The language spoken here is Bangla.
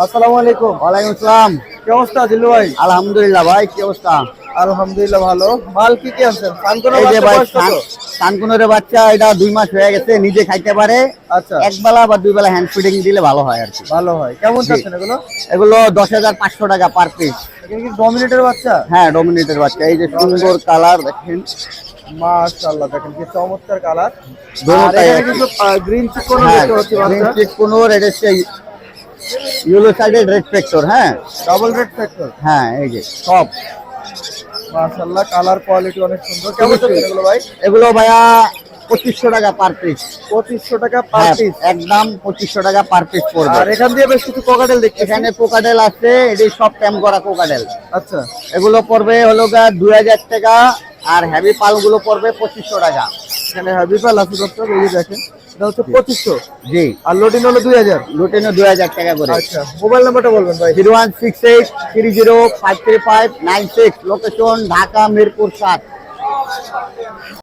আসসালামু আলাইকুম। ওয়ালাইকুম আসসালাম কি অবস্থা জিল্লু ভাই? আলহামদুলিল্লাহ ভাই কি অবস্থা? আলহামদুলিল্লাহ ভালো। মাল কি কি সানকোনো এই যে ভাই বাচ্চা এটা দুই মাস হয়ে গেছে নিজে খাইতে পারে। আচ্ছা। এক বেলা বা দুই বেলা হ্যান্ড ফিডিং দিলে ভালো হয় আর কি। ভালো হয়। কেমন চাচ্ছেন এগুলো? এগুলো দশ হাজার পাঁচশো টাকা পার পিস ডমিনেটের বাচ্চা? হ্যাঁ ডমিনেটের বাচ্চা। এই যে সুন্দর কালার দেখেন। মাশাআল্লাহ দেখেন কি চমৎকার কালার গ্রিন হ্যাঁ দেখতে green বাচ্চা। cheek এটা হচ্ছে ইয়েলো রেড ফ্যাক্টর হ্যাঁ? ডাবল রেড ফ্যাক্টর হ্যাঁ এই যে। সব। মাশাআল্লাহ কালার কোয়ালিটি অনেক সুন্দর। কেমন চাচ্ছেন এগুলো ভাই? এগুলো ভাইয়া পঁচিশশো টাকা পার পিস পঁচিশশো টাকা পার হ্যাঁ পিস একদম পঁচিশশো টাকা পার পিস পড়বে। আর এখান দিয়ে বেশ কিছু কোকাটেল দেখতে এখানে কোকাডেল আছে এটি সব ট্যাম করা কোকাডেল আচ্ছা। এগুলো পড়বে হলো গা দুই হাজার টাকা আর হ্যাভি পালগুলো পড়বে পঁচিশশো টাকা। এখানে হাবিবাল আছে দর্শক এই দেখেন। এটা হচ্ছে পঁচিশশো। জি। আর লোডিন হলো দুই হাজার। লুটেনো দুই হাজার টাকা করে। আচ্ছা মোবাইল নাম্বারটা বলবেন ভাই। Zero one six eight three zero five three five nine six location Dhaka Mirpur সাত।